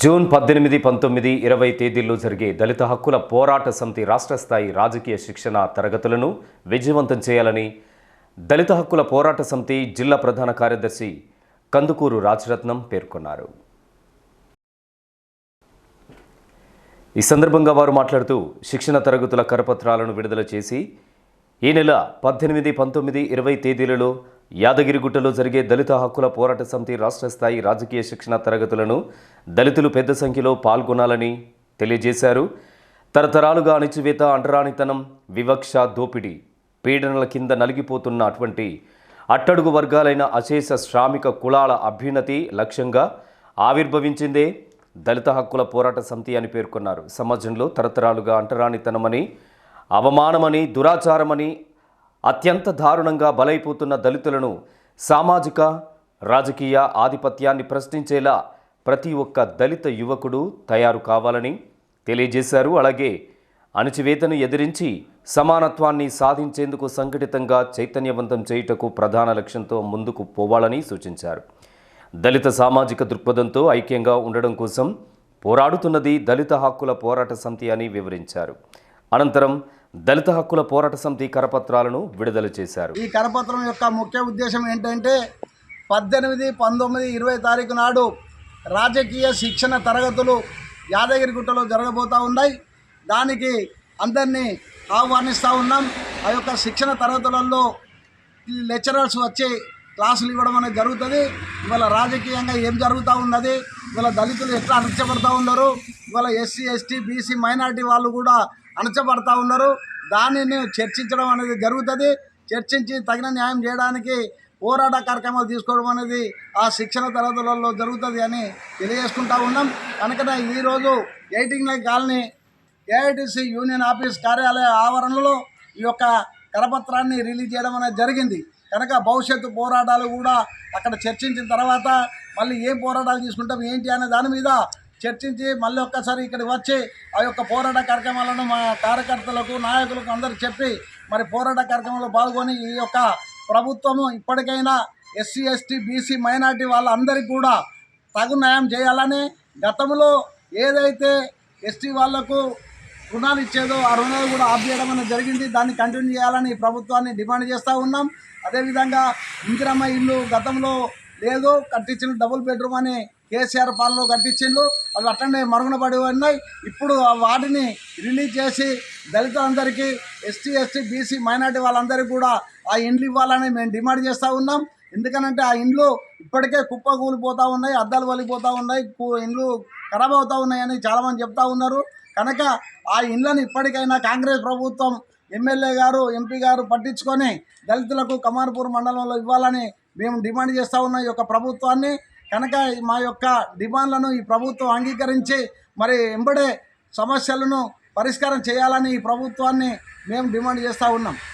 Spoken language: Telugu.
జూన్ పద్దెనిమిది పంతొమ్మిది ఇరవై తేదీల్లో జరిగే దళిత హక్కుల పోరాట సమితి రాష్ట్ర స్థాయి రాజకీయ శిక్షణ తరగతులను విజయవంతం చేయాలని దళిత హక్కుల పోరాట సమితి జిల్లా ప్రధాన కార్యదర్శి కందుకూరు రాజరత్నం పేర్కొన్నారు. ఈ సందర్భంగా వారు మాట్లాడుతూ శిక్షణ తరగతుల కరపత్రాలను విడుదల చేసి ఈ నెల పద్దెనిమిది పంతొమ్మిది ఇరవై తేదీలలో యాదగిరిగుట్టలో జరిగే దళిత హక్కుల పోరాట సమితి రాష్ట్ర స్థాయి రాజకీయ శిక్షణ తరగతులను దళితులు పెద్ద సంఖ్యలో పాల్గొనాలని తెలియజేశారు. తరతరాలుగా అణిచివేత అంటరానితనం వివక్ష దోపిడీ పీడనల కింద నలిగిపోతున్న అటువంటి అట్టడుగు వర్గాలైన అశేష శ్రామిక కులాల అభ్యున్నతి లక్ష్యంగా ఆవిర్భవించిందే దళిత హక్కుల పోరాట సమితి అని పేర్కొన్నారు. సమాజంలో తరతరాలుగా అంటరానితనమని అవమానమని దురాచారమని అత్యంత దారుణంగా బలైపోతున్న దళితులను సామాజిక రాజకీయ ఆధిపత్యాన్ని ప్రశ్నించేలా ప్రతి ఒక్క దళిత యువకుడు తయారు కావాలని తెలియజేశారు. అలాగే అణచివేతను ఎదిరించి సమానత్వాన్ని సాధించేందుకు సంఘటితంగా చైతన్యవంతం చేయుటకు ప్రధాన లక్ష్యంతో ముందుకు పోవాలని సూచించారు. దళిత సామాజిక దృక్పథంతో ఐక్యంగా ఉండడం కోసం పోరాడుతున్నది దళిత హక్కుల పోరాట సమితి అని వివరించారు. అనంతరం దళిత హక్కుల పోరాట సమితి కరపత్రాలను విడుదల చేశారు. ఈ కరపత్రం యొక్క ముఖ్య ఉద్దేశం ఏంటంటే పద్దెనిమిది పంతొమ్మిది ఇరవై తారీఖు నాడు రాజకీయ శిక్షణ తరగతులు యాదగిరిగుట్టలో జరగబోతూ ఉన్నాయి. దానికి అందరినీ ఆహ్వానిస్తూ ఉన్నాం. ఆ యొక్క శిక్షణ తరగతులలో లెక్చరర్స్ వచ్చి క్లాసులు ఇవ్వడం అనేది జరుగుతుంది. ఇవాళ రాజకీయంగా ఏం జరుగుతూ ఉన్నది? ఇవాళ దళితులు ఎట్లా అణచబడతా ఉన్నారు? ఇవాళ ఎస్సీ ఎస్టీ బీసీ మైనారిటీ వాళ్ళు కూడా అణచబడతా ఉన్నారు. దానిని చర్చించడం అనేది జరుగుతుంది. చర్చించి తగిన న్యాయం చేయడానికి పోరాట కార్యక్రమాలు తీసుకోవడం అనేది ఆ శిక్షణ తరగతులలో జరుగుతుంది అని తెలియజేసుకుంటా ఉన్నాం. కనుకనే ఈరోజు ఎయిటింగ్ లైక్ కాలనీ ఏఐటిసి యూనియన్ ఆఫీస్ కార్యాలయ ఆవరణలో ఈ యొక్క కరపత్రాన్ని రిలీజ్ చేయడం అనేది జరిగింది. కనుక భవిష్యత్తు పోరాటాలు కూడా అక్కడ చర్చించిన తర్వాత మళ్ళీ ఏం పోరాటాలు తీసుకుంటాం ఏంటి అనే దాని మీద చర్చించి మళ్ళీ ఒక్కసారి ఇక్కడికి వచ్చి ఆ యొక్క పోరాట కార్యక్రమాలను మా కార్యకర్తలకు నాయకులకు అందరూ చెప్పి మరి పోరాట కార్యక్రమంలో పాల్గొని ఈ యొక్క ప్రభుత్వము ఇప్పటికైనా ఎస్సీ ఎస్టీ బీసీ మైనార్టీ వాళ్ళందరికీ కూడా తగు న్యాయం చేయాలని గతంలో ఏదైతే ఎస్టీ వాళ్ళకు రుణాలు ఇచ్చేదో ఆ రుణాలు కూడా ఆఫ్ చేయడం అనేది జరిగింది. దాన్ని కంటిన్యూ చేయాలని ప్రభుత్వాన్ని డిమాండ్ చేస్తూ ఉన్నాం. అదేవిధంగా ఇందిరమ్మ ఇల్లు గతంలో లేదు కట్టించిన డబుల్ బెడ్రూమ్ అని కేసీఆర్ పాలలో కట్టించిండ్రు. అవి అట్టనే మరుగున పడి ఉన్నాయి. ఇప్పుడు వాటిని రిలీజ్ చేసి దళితులందరికీ ఎస్టీ ఎస్టీ బీసీ మైనార్టీ వాళ్ళందరికీ కూడా ఆ ఇండ్లు ఇవ్వాలని మేము డిమాండ్ చేస్తూ ఉన్నాం. ఎందుకనంటే ఆ ఇండ్లు ఇప్పటికే కుప్ప కూలిపోతూ ఉన్నాయి అద్దాలు వలిపోతూ ఉన్నాయి ఇండ్లు ఖరాబ్ అవుతూ ఉన్నాయని చాలామంది చెప్తా ఉన్నారు. కనుక ఆ ఇండ్లను ఇప్పటికైనా కాంగ్రెస్ ప్రభుత్వం ఎమ్మెల్యే గారు ఎంపీ గారు పట్టించుకొని దళితులకు కమార్పూర్ మండలంలో ఇవ్వాలని మేము డిమాండ్ చేస్తూ ఉన్నాం ఈ యొక్క ప్రభుత్వాన్ని కనుక మా యొక్క డిమాండ్లను ఈ ప్రభుత్వం అంగీకరించి మరి ఎంబడే సమస్యలను పరిష్కారం చేయాలని ఈ ప్రభుత్వాన్ని మేము డిమాండ్ చేస్తూ ఉన్నాం.